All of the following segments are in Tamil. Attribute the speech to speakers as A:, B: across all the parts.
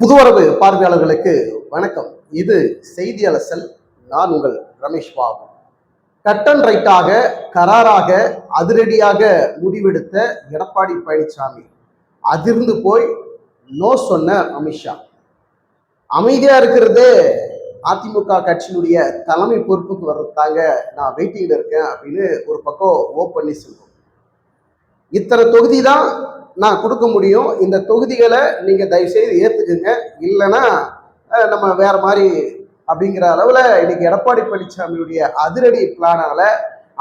A: புதுவரவு பார்வையாளர்களுக்கு வணக்கம். இது செய்தி அலசல் நான் உங்கள் ரமேஷ் பாபு. கட் அண்ட் ரைட்டாக கராராக அதிரடியாக முடிவெடுத்த எடப்பாடி பழனிசாமி. அதிர்ந்து போய் நோ சொன்ன அமித்ஷா. அமைதியா இருக்கிறது. அதிமுக கட்சியினுடைய தலைமை பொறுப்புக்கு வர்றதாங்க நான் வெயிட்டிங்ல இருக்கேன் அப்படின்னு ஒரு பக்கம் ஓ பன்னீர்செல்வம் இத்தனை தொகுதி தான் நான் கொடுக்க முடியும். இந்த தொகுதிகளை நீங்கள் தயவுசெய்து ஏற்றுக்குங்க இல்லைன்னா நம்ம வேறு மாதிரி அப்படிங்கிற அளவில் இன்னைக்கு எடப்பாடி பழனிசாமியுடைய அதிரடி பிளானால்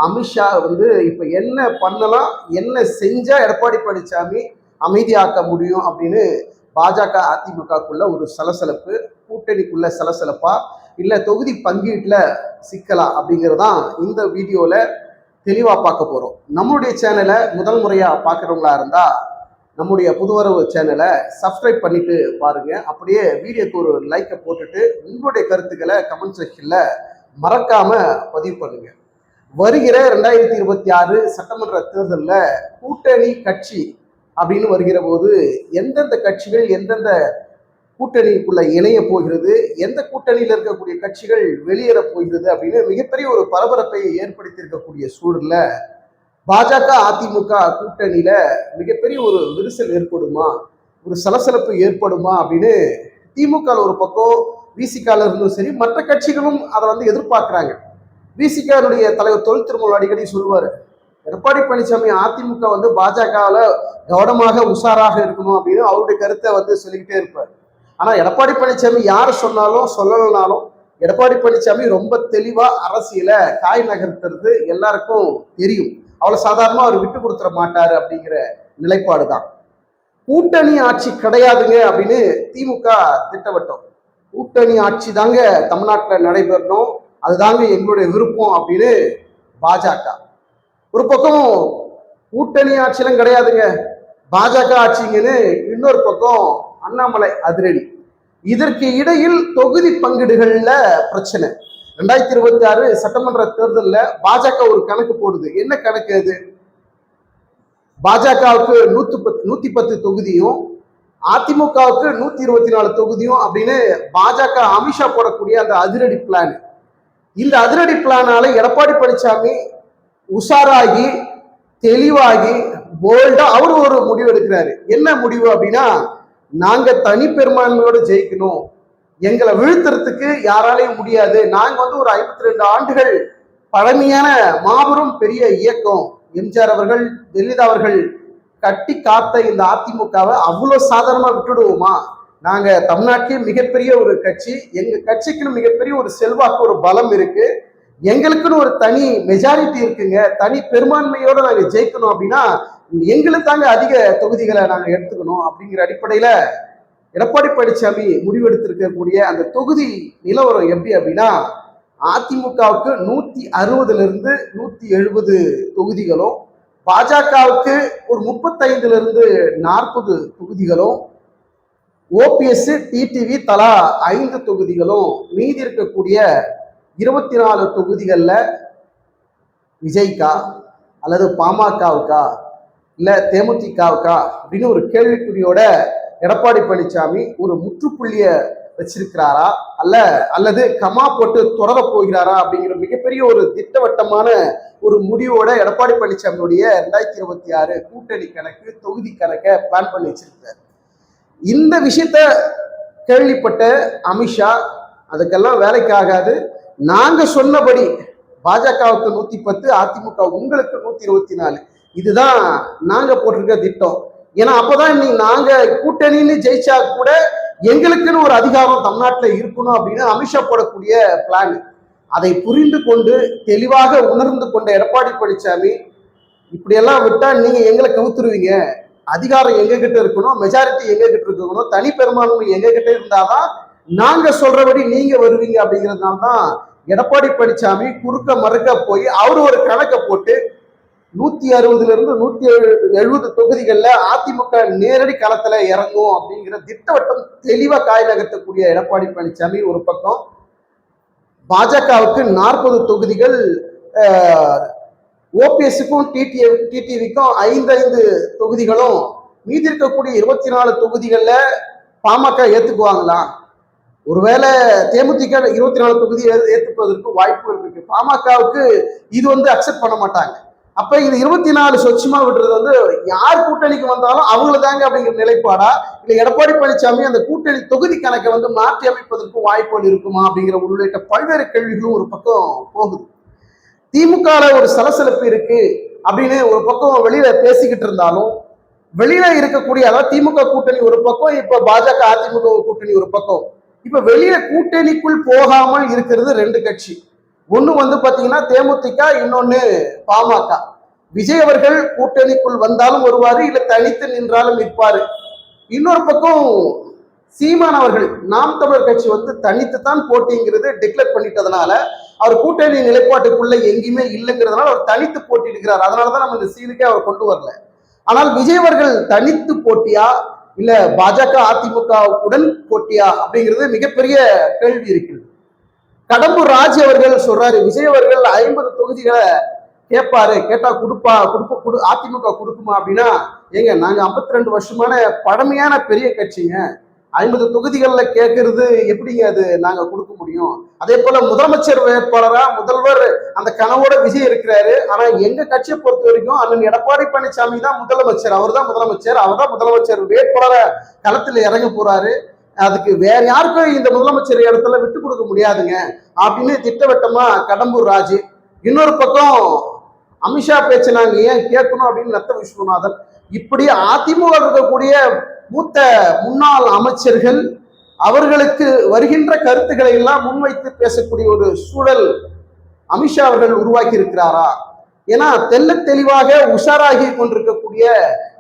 A: அமித்ஷா வந்து இப்போ என்ன பண்ணலாம் என்ன செஞ்சால் எடப்பாடி பழனிசாமி அமைதியாக்க முடியும் அப்படின்னு பாஜக அதிமுகக்குள்ள ஒரு சலசலப்பு கூட்டணிக்குள்ள சலசலப்பா இல்லை தொகுதி பங்கீட்டுல சிக்கலா அப்படிங்கறதுதான் இந்த வீடியோவில் தெளிவாக பார்க்க போகிறோம் நம்மளுடைய சேனலை முதல் முறையாக பார்க்குறவங்களா இருந்தால் நம்முடைய புதுவரவு சேனலை சப்ஸ்கிரைப் பண்ணிட்டு பாருங்க. அப்படியே வீடியோக்கு ஒரு லைக்கை போட்டுட்டு உங்களுடைய கருத்துக்களை கமெண்ட் செக்ஷனில் மறக்காம பதிவு பண்ணுங்க. வருகிற ரெண்டாயிரத்தி இருபத்தி ஆறு சட்டமன்ற தேர்தலில் கூட்டணி கட்சி அப்படின்னு வருகிற போது எந்தெந்த கட்சிகள் எந்தெந்த கூட்டணிக்குள்ள இணைய போகிறது எந்த கூட்டணியில் இருக்கக்கூடிய கட்சிகள் வெளியேற போகிறது அப்படின்னு மிகப்பெரிய ஒரு பரபரப்பை ஏற்படுத்தி இருக்கக்கூடிய சூழல்ல பாஜக அதிமுக கூட்டணியில மிகப்பெரிய ஒரு விரிசல் ஏற்படுமா? ஒரு சலசலப்பு ஏற்படுமா அப்படின்னு திமுக ஒரு பக்கம் விசிகால இருந்தும் சரி மற்ற கட்சிகளும் அதை வந்து எதிர்பார்க்குறாங்க. விசிகாருடைய தலைவர் தொழில் திருமணம் அடிக்கடி சொல்லுவார் எடப்பாடி பழனிசாமி அதிமுக வந்து பாஜகவில் கவனமாக உஷாராக இருக்கணும் அப்படின்னு அவருடைய கருத்தை வந்து சொல்லிக்கிட்டே இருப்பார். ஆனால் எடப்பாடி பழனிசாமி யார் சொன்னாலும் சொல்லலைனாலும் எடப்பாடி பழனிசாமி ரொம்ப தெளிவாக அரசியலை காய் நகர்த்துறது எல்லாருக்கும் தெரியும். அவ்வளோ சாதாரணமாக அவர் விட்டு கொடுத்துட மாட்டார் அப்படிங்கிற நிலைப்பாடு தான் கூட்டணி ஆட்சி கிடையாதுங்க அப்படின்னு திமுக திட்டவட்டம். கூட்டணி ஆட்சி தாங்க தமிழ்நாட்டில் நடைபெறணும். அதுதாங்க எங்களுடைய விருப்பம் அப்படின்னு பாஜக. ஒரு பக்கம் கூட்டணி ஆட்சியெல்லாம் கிடையாதுங்க. பாஜக ஆட்சிங்கன்னு இன்னொரு பக்கம் அண்ணாமலை அதிரடி. இதற்கு இடையில் தொகுதி பங்கீடுகளில் பிரச்சனை. ரெண்டாயிரத்தி இருபத்தி ஆறு சட்டமன்ற தேர்தலில் பாஜக ஒரு கணக்கு போடுது. என்ன கணக்கு அது? பாஜகவுக்கு நூத்தி பத்து நூத்தி பத்து தொகுதியும் அதிமுகவுக்கு நூத்தி இருபத்தி நாலு தொகுதியும் அப்படின்னு பாஜக அமித்ஷா போடக்கூடிய அந்த அதிரடி பிளான் இந்த அதிரடி பிளானால எடப்பாடி பழனிசாமி உஷாராகி தெளிவாகி போல்டா அவர் ஒரு முடிவு எடுக்கிறாரு. என்ன முடிவு அப்படின்னா நாங்க தனி பெரும்பான்மையோட ஜெயிக்கணும். எங்களை வீழ்த்துறதுக்கு யாராலையும் முடியாது. நாங்க வந்து ஒரு ஐம்பத்தி ரெண்டு ஆண்டுகள் பழமையான மாபெரும் பெரிய இயக்கம். எம்ஜிஆர் அவர்கள் ஜெயலலிதா அவர்கள் கட்டி காத்த இந்த அதிமுகவை அவ்வளோ சாதாரணமா விட்டுடுவோமா? நாங்க தமிழ்நாட்டிலே மிகப்பெரிய ஒரு கட்சி. எங்க கட்சிக்குன்னு மிகப்பெரிய ஒரு செல்வாக்கு ஒரு பலம் இருக்கு. எங்களுக்குன்னு ஒரு தனி மெஜாரிட்டி இருக்குங்க. தனி பெரும்பான்மையோட நாங்க ஜெயிக்கணும் அப்படின்னா எங்களுக்கு தாங்க அதிக தொகுதிகளை நாங்க எடுத்துக்கணும் அப்படிங்கிற அடிப்படையில எடப்பாடி பழனிசாமி முடிவெடுத்திருக்கக்கூடிய அந்த தொகுதி நிலவரம் எப்படி அப்படின்னா அதிமுகவுக்கு நூத்தி அறுபதுல இருந்து நூத்தி எழுபது தொகுதிகளும் பாஜகவுக்கு ஒரு முப்பத்தைந்துல இருந்து நாற்பது தொகுதிகளும் ஓபிஎஸ் டிடிவி தலா ஐந்து தொகுதிகளும் மீதி இருக்கக்கூடிய இருபத்தி நாலு தொகுதிகளில் விஜய்க்கா அல்லது பாமகவுக்கா இல்லை தேமுதிகவுக்கா அப்படின்னு ஒரு கேள்விக்குறியோட எடப்பாடி பழனிசாமி ஒரு முற்றுப்புள்ளிய வச்சிருக்கிறாரா? அல்ல அல்லது கமா போட்டு தொடர போகிறாரா அப்படிங்கிற மிகப்பெரிய ஒரு திட்டவட்டமான ஒரு முடிவோட எடப்பாடி பழனிசாமியுடைய ரெண்டாயிரத்தி இருபத்தி ஆறு கூட்டணி கணக்கு தொகுதி கணக்கை பிளான் பண்ணி வச்சிருக்காரு இந்த விஷயத்த கேள்விப்பட்ட அமித்ஷா அதுக்கெல்லாம் வேலைக்கு ஆகாது. நாங்க சொன்னபடி பாஜகவுக்கு நூத்தி பத்து அதிமுக உங்களுக்கு நூத்தி இருபத்தி நாலு. இதுதான் நாங்க போட்டிருக்க திட்டம். ஏன்னா அப்பதான் நீ நாங்க கூட்டணின்னு ஜெயிச்சா கூட எங்களுக்குன்னு ஒரு அதிகாரம் தமிழ்நாட்டில் இருக்கணும் அப்படின்னு அமித்ஷா போடக்கூடிய பிளான் அதை புரிந்து கொண்டு தெளிவாக உணர்ந்து கொண்ட எடப்பாடி பழனிசாமி இப்படியெல்லாம் விட்டா நீங்க எங்களை கவுத்துருவீங்க. அதிகாரம் எங்க கிட்ட இருக்கணும் மெஜாரிட்டி எங்க கிட்ட இருக்கணும் தனி பெரும்பான்மை எங்க கிட்ட இருந்தாதான் நாங்க சொல்றபடி நீங்க வருவீங்க அப்படிங்கிறதுனால தான் எடப்பாடி பழனிசாமி குறுக்க மறுக்க போய் அவர் ஒரு கணக்கை போட்டு நூத்தி அறுபதுல இருந்து நூத்தி எழுபது தொகுதிகளில் அதிமுக நேரடி களத்துல இறங்கும் அப்படிங்கிற திட்டவட்டம் தெளிவா காய் நகர்த்தக்கூடிய எடப்பாடி பழனிசாமி ஒரு பக்கம். பாஜகவுக்கு நாற்பது தொகுதிகள் ஓபிஎஸ்க்கும் டிடி டிடிவிக்கும் ஐந்து ஐந்து தொகுதிகளும் மீதி இருக்கக்கூடிய இருபத்தி நாலு தொகுதிகளில் பாமக ஏத்துக்குவாங்களா? ஒருவேளை தேமுதிக இருபத்தி நாலு தொகுதி ஏ- ஏத்துப்பதற்கு வாய்ப்புகள் இருக்கு. பாமகவுக்கு இது வந்து அக்செப்ட் பண்ண மாட்டாங்க. அப்ப இது இருபத்தி நாலு சொச்சமா விடுறது வந்து யார் கூட்டணிக்கு வந்தாலும் அவங்கள தாங்க அப்படிங்கிற நிலைப்பாடா? இல்ல எடப்பாடி பழனிசாமி அந்த கூட்டணி தொகுதி கணக்கை வந்து மாற்றி அமைப்பதற்கு வாய்ப்புகள் இருக்குமா அப்படிங்கிற உள்ளிட்ட பல்வேறு கேள்விகளும் ஒரு பக்கம் போகுது. திமுக ஒரு சலசலப்பு இருக்கு அப்படின்னு ஒரு பக்கம் வெளியில பேசிக்கிட்டு இருந்தாலும் வெளியில இருக்கக்கூடிய அதாவது திமுக கூட்டணி ஒரு பக்கம் இப்ப பாஜக அதிமுக கூட்டணி ஒரு பக்கம். இப்ப வெளியில கூட்டணிக்குள் போகாமல் இருக்கிறது ரெண்டு கட்சி. ஒன்று வந்து பார்த்தீங்கன்னா தேமுதிக இன்னொன்று பாமக. விஜய் அவர்கள் கூட்டணிக்குள் வந்தாலும் வருவார் இல்லை தனித்து நின்றாலும் நிற்பார். இன்னொரு பக்கம் சீமான் அவர்கள் நாம் தமிழர் கட்சி வந்து தனித்து தான் போட்டிங்கிறது டிக்ளேர் பண்ணிட்டதுனால அவர் கூட்டணி நிலைப்பாட்டுக்குள்ள எங்கேயுமே இல்லைங்கிறதுனால அவர் தனித்து போட்டிடுகிறார் அதனால தான் நம்ம இந்த சீனுக்கே அவர் கொண்டு வரல. ஆனால் விஜய் அவர்கள் தனித்து போட்டியா இல்ல பாஜக அதிமுக உடன் போட்டியா அப்படிங்கிறது மிகப்பெரிய கேள்வி இருக்குது. கடம்பூர் ராஜ் அவர்கள் சொல்றாரு விஜய் அவர்கள் ஐம்பது தொகுதிகளை கேட்பாரு. கேட்டா கொடுப்பா கொடுப்ப கொடு அதிமுக கொடுக்குமா அப்படின்னா ஏங்க நாங்க 52 ரெண்டு வருஷமான பழமையான பெரிய கட்சிங்க. ஐம்பது தொகுதிகளில் கேட்கறது எப்படிங்க அது நாங்க கொடுக்க முடியும்? அதே போல முதலமைச்சர் வேட்பாளரா முதல்வர் அந்த கனவோட விஜய் இருக்கிறாரு. ஆனா எங்க கட்சியை பொறுத்த வரைக்கும் அண்ணன் எடப்பாடி பழனிசாமி தான் முதலமைச்சர். அவர் தான் முதலமைச்சர். அவர் தான் முதலமைச்சர். வேட்பாளரை களத்துல இறங்க போறாரு. அதுக்கு வேற யாருக்கும் இந்த முதலமைச்சர் இடத்துல விட்டு கொடுக்க முடியாதுங்க. அப்படின்னு திட்டவட்டமா கடம்பூர் ராஜு இன்னொரு பக்கம் அமித்ஷா பேச்சு நாங்க ஏன் கேட்கணும் அப்படின்னு நத்த விஸ்வநாதன் இப்படி அதிமுக இருக்கக்கூடிய மூத்த முன்னாள் அமைச்சர்கள் அவர்களுக்கு வருகின்ற கருத்துக்களை எல்லாம் முன்வைத்து பேசக்கூடிய ஒரு சூழல் அமித்ஷா அவர்கள் உருவாக்கி இருக்கிறாரா? ஏன்னா தெல்ல தெளிவாக உஷாராகி கொண்டிருக்கக்கூடிய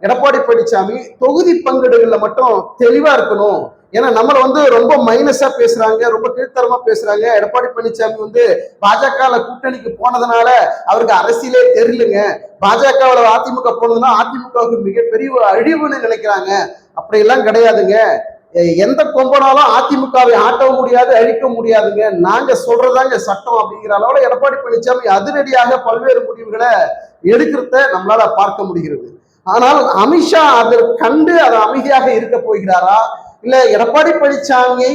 A: எடப்பாடி பழனிசாமி தொகுதி பங்கீடுகள்ல மட்டும் தெளிவா இருக்கணும். ஏன்னா நம்மளை வந்து ரொம்ப மைனஸா பேசுறாங்க ரொம்ப கீழ்த்தரமா பேசுறாங்க. எடப்பாடி பழனிசாமி வந்து பாஜக கூட்டணிக்கு போனதுனால அவருக்கு அரசியலே தெரியலங்க. பாஜகவில் அதிமுக போனதுன்னா அதிமுகவுக்கு மிகப்பெரிய அழிவுன்னு நினைக்கிறாங்க. அப்படியெல்லாம் கிடையாதுங்க. எந்த கொம்பனாலும் அதிமுகவை ஆட்டவும் முடியாது அழிக்க முடியாதுங்க. நாங்க சொல்றதாங்க சட்டம் அப்படிங்கிற அளவில் எடப்பாடி பழனிசாமி அதிரடியாக பல்வேறு முடிவுகளை எடுக்கிறத நம்மளால பார்க்க முடிகிறது. ஆனால் அமித்ஷா அதை கண்டு அது அமைதியாக இருக்க போகிறாரா? இல்ல எடப்பாடி பழனிசாமியை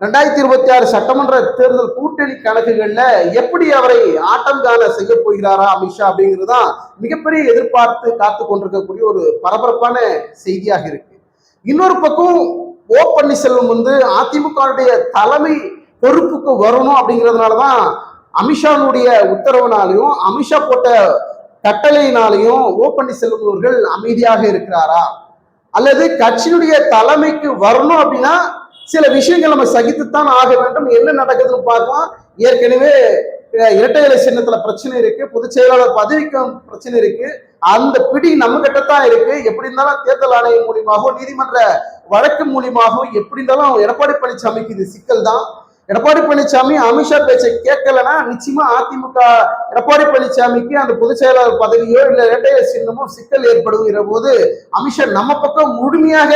A: ரெண்டாயிரத்தி இருபத்தி ஆறு சட்டமன்ற தேர்தல் கூட்டணி கணக்குகள்ல எப்படி அவரை ஆட்டம் காண செய்ய போகிறாரா அமித்ஷா அப்படிங்கிறது தான் மிகப்பெரிய எதிர்பார்த்து காத்து கொண்டிருக்கக்கூடிய ஒரு பரபரப்பான செய்தியாக இருக்கு. இன்னொரு பக்கம் ஓ பன்னீர்செல்வம் வந்து அதிமுகவுடைய தலைமை பொறுப்புக்கு வரணும் அப்படிங்கிறதுனாலதான் அமித்ஷாவுடைய உத்தரவுனாலையும் அமித்ஷா போட்ட கட்டளையினாலையும் ஓ பன்னீர்செல்வம் அவர்கள் அமைதியாக இருக்கிறாரா? அல்லது கட்சியினுடைய தலைமைக்கு வரணும் அப்படின்னா சில விஷயங்கள் நம்ம சகித்துத்தான் ஆக வேண்டும். என்ன நடக்குதுன்னு பார்க்கலாம். ஏற்கனவே இரட்டை இலை சின்னத்துல பிரச்சனை இருக்கு. பொதுச் செயலாளர் பதவிக்கும் பிரச்சனை இருக்கு. அந்த பிடி நம்ம கிட்ட தான் இருக்கு. எப்படி இருந்தாலும் தேர்தல் ஆணையம் மூலியமாகவும் நீதிமன்ற வழக்கு மூலியமாகவும் எப்படி இருந்தாலும் எடப்பாடி பழனிசாமிக்கு இது சிக்கல் தான் எடப்பாடி பழனிசாமி அமித்ஷா பேச்சை கேட்கலன்னா நிச்சயமா அதிமுக எடப்பாடி பழனிசாமிக்கு அந்த பொதுச் செயலாளர் பதவியோ இல்ல இரட்டையர் சின்னமோ சிக்கல் ஏற்படுகிற போது அமித்ஷா நம்ம பக்கம் முழுமையாக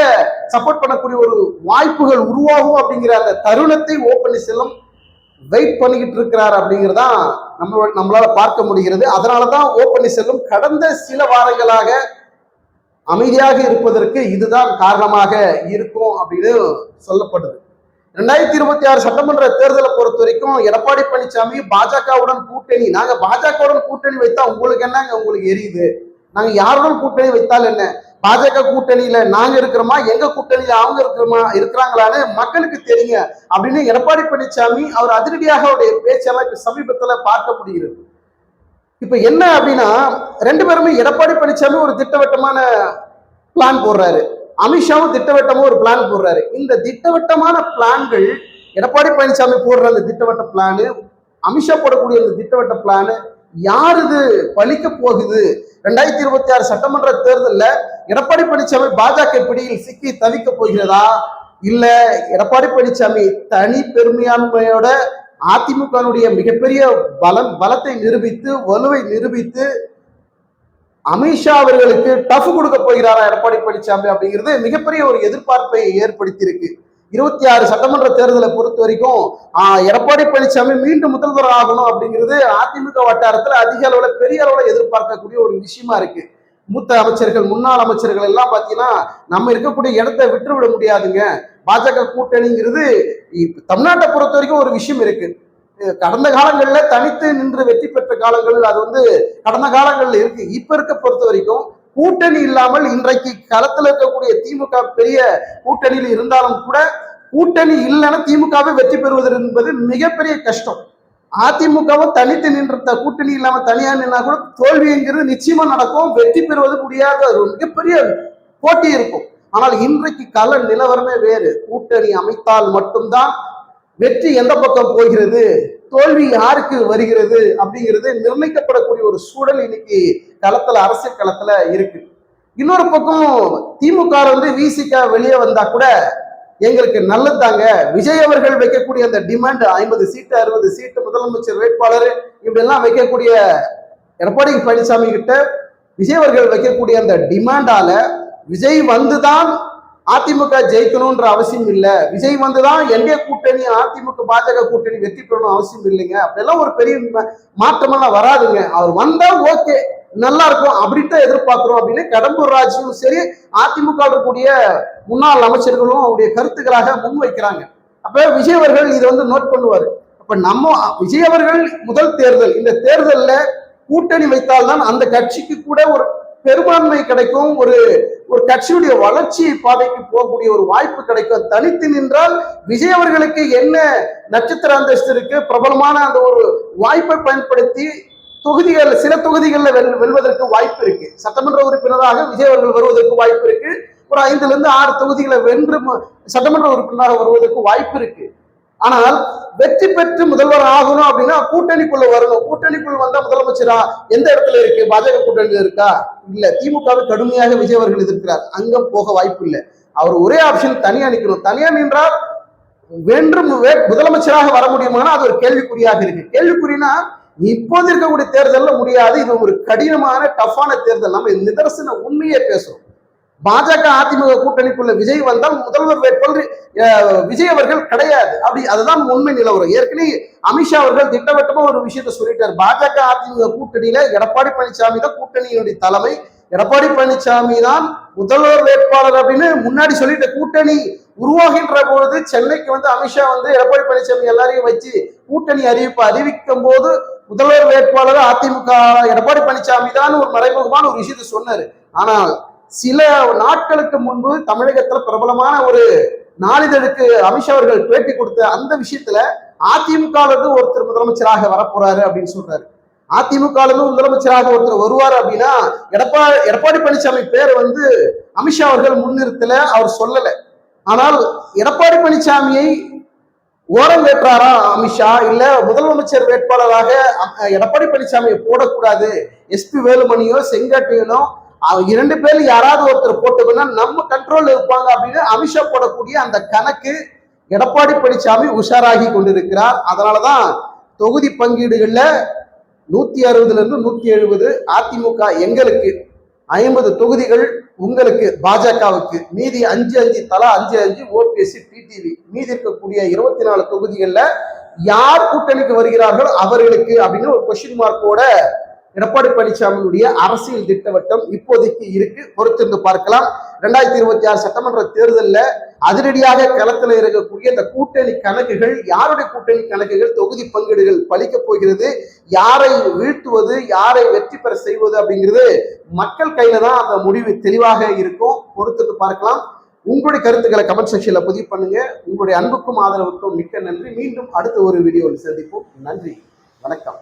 A: சப்போர்ட் பண்ணக்கூடிய ஒரு வாய்ப்புகள் உருவாகும் அப்படிங்கிற அந்த தருணத்தை ஓ பன்னீர்செல்வம் வெயிட் பண்ணிக்கிட்டு இருக்கிறார் அப்படிங்கிறதான் நம்ம நம்மளால பார்க்க முடிகிறது. அதனாலதான் ஓ பன்னீர்செல்வம் கடந்த சில வாரங்களாக அமைதியாக இருப்பதற்கு இதுதான் காரணமாக இருக்கும் அப்படின்னு சொல்லப்படுது ரெண்டாயிரத்தி இருபத்தி ஆறு சட்டமன்ற தேர்தலை பொறுத்த வரைக்கும் எடப்பாடி பழனிசாமி பாஜகவுடன் கூட்டணி. நாங்க பாஜகவுடன் கூட்டணி வைத்தா உங்களுக்கு என்னங்க உங்களுக்கு எரியுது? நாங்க யாருடன் கூட்டணி வைத்தால் என்ன? பாஜக கூட்டணியில நாங்க இருக்கிறோமா? எங்க கூட்டணியில அவங்க இருக்கிறோமா இருக்கிறாங்களான்னு மக்களுக்கு தெரியுங்க. அப்படின்னு எடப்பாடி பழனிசாமி அவர் அதிரடியாக அவருடைய பேச்செல்லாம் இப்ப சமீபத்துல பார்க்க முடிகிறது. இப்ப என்ன அப்படின்னா ரெண்டு பேருமே எடப்பாடி பழனிசாமி ஒரு திட்டவட்டமான பிளான் போடுறாரு. அமித்ஷாவும் திட்டவட்டமா ஒரு பிளான் போடுறாரு. இந்த திட்டவட்டமான பிளான்கள் எடப்பாடி பழனிசாமி போடுற அந்த திட்டவட்ட பிளானு அமித்ஷா போடக்கூடிய அந்த திட்டவட்ட பிளானு யார் இது பழிக்க போகுது? ரெண்டாயிரத்தி இருபத்தி ஆறு சட்டமன்ற தேர்தலில் எடப்பாடி பழனிசாமி பாஜக பிடியில் சிக்கி தவிக்க போகிறதா? இல்ல எடப்பாடி பழனிசாமி தனி பெருமையாண்மையோட அதிமுகனுடைய மிகப்பெரிய பலம் பலத்தை நிரூபித்து வலுவை நிரூபித்து அமித்ஷா அவர்களுக்கு டஃப் கொடுக்க போகிறாரா? எடப்பாடி பழனிசாமி அப்படிங்கிறது மிகப்பெரிய ஒரு எதிர்பார்ப்பை ஏற்படுத்தி இருக்கு இருபத்தி ஆறு சட்டமன்ற தேர்தலை பொறுத்த வரைக்கும் எடப்பாடி பழனிசாமி மீண்டும் முதல்வர் ஆகணும் அப்படிங்கிறது அதிமுக வட்டாரத்தில் அதிக அளவில் பெரிய அளவில் எதிர்பார்க்கக்கூடிய ஒரு விஷயமா இருக்கு. மூத்த அமைச்சர்கள் முன்னாள் அமைச்சர்கள் எல்லாம் பார்த்தீங்கன்னா நம்ம இருக்கக்கூடிய இடத்தை விட்டு விட முடியாதுங்க. பாஜக கூட்டணிங்கிறது தமிழ்நாட்டை பொறுத்த வரைக்கும் ஒரு விஷயம் இருக்கு. கடந்த காலங்களில் தனித்து நின்று வெற்றி பெற்ற காலங்கள் அது வந்து கடந்த காலங்களில் இருக்கு. இப்ப இருக்க பொறுத்த வரைக்கும் கூட்டணி இல்லாமல் இன்றைக்கு களத்தில் இருக்கக்கூடிய திமுக பெரிய கூட்டணியில் இருந்தாலும் கூட கூட்டணி இல்லைன்னா திமுகவை வெற்றி பெறுவது என்பது மிகப்பெரிய கஷ்டம். அதிமுகவும் தனித்து நின்ற கூட்டணி இல்லாம தனியா நின்னா கூட தோல்விங்கிறது நிச்சயமா நடக்கும். வெற்றி பெறுவது முடியாத. ஒரு மிகப்பெரிய போட்டி இருக்கும். ஆனால் இன்றைக்கு கள நிலவரமே வேறு. கூட்டணி அமைத்தால் மட்டும்தான் வெற்றி எந்த பக்கம் போகிறது? தோல்வி யாருக்கு வருகிறது? அப்படிங்கிறது நிர்ணயிக்கப்படக்கூடிய ஒரு சூழல் இன்னைக்கு களத்துல அரசியல் களத்துல இருக்கு. இன்னொரு பக்கம் திமுக வந்து விசிகா வெளியே வந்தா கூட எங்களுக்கு நல்லது தாங்க. விஜய் அவர்கள் வைக்கக்கூடிய அந்த டிமாண்ட் ஐம்பது சீட்டு அறுபது சீட்டு முதலமைச்சர் வேட்பாளர் இப்படி எல்லாம் வைக்கக்கூடிய எடப்பாடி பழனிசாமி கிட்ட விஜய் அவர்கள் வைக்கக்கூடிய அந்த டிமாண்டால விஜய் வந்துதான் அதிமுக ஜெயிக்கணும்ன்ற அவசியம் இல்லை. விஜய் வந்துதான் என்டிஏ கூட்டணி அதிமுக பாஜக கூட்டணி வெற்றி பெறணும் அவசியம் இல்லைங்க. அப்படியெல்லாம் ஒரு பெரிய மாற்றமெல்லாம் வராதுங்க. அவர் வந்தா ஓகே நல்லா இருக்கும் அப்படின்ட்டு எதிர்பார்க்கிறோம். அப்படின்னு கடம்பூர் ராஜும் சரி அதிமுக இருக்கக்கூடிய முன்னாள் அமைச்சர்களும் அவருடைய கருத்துக்களாக முன்வைக்கிறாங்க. அப்ப விஜய் அவர்கள் இதை வந்து நோட் பண்ணுவார். அப்ப நம்ம விஜய் அவர்கள் முதல் தேர்தல் இந்த தேர்தலில் கூட்டணி வைத்தால்தான் அந்த கட்சிக்கு கூட ஒரு பெரும்பான்மை கிடைக்கும் ஒரு ஒரு கட்சியுடைய வளர்ச்சி பாதைக்கு போகக்கூடிய ஒரு வாய்ப்பு கிடைக்கும். தனித்து நின்றால் விஜய் அவர்களுக்கு என்ன நட்சத்திர அந்தஸ்து இருக்கு? பிரபலமான அந்த ஒரு வாய்ப்பை பயன்படுத்தி தொகுதிகள் சில தொகுதிகளில் வெல் வெல்வதற்கு வாய்ப்பு இருக்கு. சட்டமன்ற உறுப்பினராக விஜய் அவர்கள் வருவதற்கு வாய்ப்பு இருக்கு. ஒரு ஐந்துல இருந்து ஆறு தொகுதிகளை வென்று சட்டமன்ற உறுப்பினராக வருவதற்கு வாய்ப்பு இருக்கு. ஆனால் வெற்றி பெற்று முதல்வர் ஆகணும் அப்படின்னா கூட்டணிக்குள்ள வரணும். கூட்டணிக்குள் வந்தா முதலமைச்சரா எந்த இடத்துல இருக்கு? பாஜக கூட்டணியில் இருக்கா? இல்ல. திமுகவை கடுமையாக விஜய் அவர்கள் எதிர்க்கிறார். அங்க போக வாய்ப்பு இல்லை. அவர் ஒரே ஆப்ஷன் தனியா நிக்கணும். தனியா நின்றால் வென்று முதலமைச்சராக வர முடியுமானா அது ஒரு கேள்விக்குறியாக இருக்கு. கேள்விக்குறினா இப்போது இருக்கக்கூடிய தேர்தல்ல முடியாது. இது ஒரு கடினமான டஃப்பான தேர்தல். நம்ம நிதர்சன உண்மையை பேசுறோம். பாஜக அதிமுக கூட்டணிக்குள்ள விஜய் வந்தால் முதல்வர் வேட்பாளர் அஹ், விஜய் அவர்கள் கிடையாது. அப்படி அதுதான் உண்மை நிலவரம். ஏற்கனவே அமித்ஷா அவர்கள் திட்டவட்டமா ஒரு விஷயத்த சொல்லிட்டார். பாஜக அதிமுக கூட்டணியில எடப்பாடி பழனிசாமி தான் கூட்டணியினுடைய தலைமை. எடப்பாடி பழனிசாமி தான் முதல்வர் வேட்பாளர் அப்படின்னு முன்னாடி சொல்லிட்ட கூட்டணி உருவாகின்ற பொழுது சென்னைக்கு வந்து அமித்ஷா வந்து எடப்பாடி பழனிசாமி எல்லாரையும் வச்சு கூட்டணி அறிவிப்பு அறிவிக்கும் போது முதல்வர் வேட்பாளர் அதிமுக எடப்பாடி பழனிசாமி தான் ஒரு மறைமுகமான ஒரு விஷயத்தை சொன்னாரு. ஆனால் சில நாட்களுக்கு முன்பு தமிழகத்துல பிரபலமான ஒரு நாளிதழுக்கு அமித்ஷா அவர்கள் பேட்டி கொடுத்த அந்த விஷயத்துல அதிமுக ஒருத்தர் முதலமைச்சராக வரப்போறாரு அப்படின்னு சொல்றாரு. அதிமுக முதலமைச்சராக ஒருத்தர் வருவார் அப்படின்னா எடப்பாடி எடப்பாடி பழனிசாமி பேர் வந்து அமித்ஷா அவர்கள் முன்னிறுத்தல அவர் சொல்லல. ஆனால் எடப்பாடி பழனிசாமியை ஓரம் வேற்றாரா அமித்ஷா? இல்ல முதலமைச்சர் வேட்பாளராக எடப்பாடி பழனிசாமியை போடக்கூடாது? எஸ்பி வேலுமணியோ செங்கட்டையனோ இரண்டு பேர் யாராவது ஒருத்தர் போட்டோம்னா நம்ம கண்ட்ரோல் இருப்பாங்க அப்படின்னு அமிஷா போடக்கூடிய அந்த கணக்கு எடப்பாடி பழனிசாமி உஷாராகி கொண்டிருக்கிறார். அதனாலதான் தொகுதி பங்கீடுகள்ல நூத்தி அறுபதுல இருந்து நூத்தி எழுபது அதிமுக எங்களுக்கு ஐம்பது தொகுதிகள் உங்களுக்கு பாஜகவுக்கு. மீதி அஞ்சு அஞ்சு தலா அஞ்சு அஞ்சு ஓபிஎஸ்சி டிடிவி. மீதி இருக்கக்கூடிய இருபத்தி நாலு தொகுதிகளில் யார் கூட்டணிக்கு வருகிறார்களோ அவர்களுக்கு அப்படின்னு ஒரு கொஸ்டின் மார்க்கோட எடப்பாடி பழனிசாமியுடைய அரசியல் திட்டவட்டம் இப்போதைக்கு இருக்கு. பொறுத்திருந்து பார்க்கலாம். ரெண்டாயிரத்தி இருபத்தி ஆறு சட்டமன்ற தேர்தலில் அதிரடியாக களத்தில் இருக்கக்கூடிய இந்த கூட்டணி கணக்குகள் யாருடைய கூட்டணி கணக்குகள் தொகுதி பங்கீடுகள் பலிக்க போகிறது யாரை வீழ்த்துவது யாரை வெற்றி பெற செய்வது அப்படிங்கிறது மக்கள் கையில தான் அந்த முடிவு தெளிவாக இருக்கும். பொறுத்துட்டு பார்க்கலாம். உங்களுடைய கருத்துக்களை கமெண்ட் செக்ஷன்ல பதிவு பண்ணுங்க. உங்களுடைய அன்புக்கும் ஆதரவுக்கும் மிக்க நன்றி. மீண்டும் அடுத்த ஒரு வீடியோவில் சந்திப்போம். நன்றி. வணக்கம்.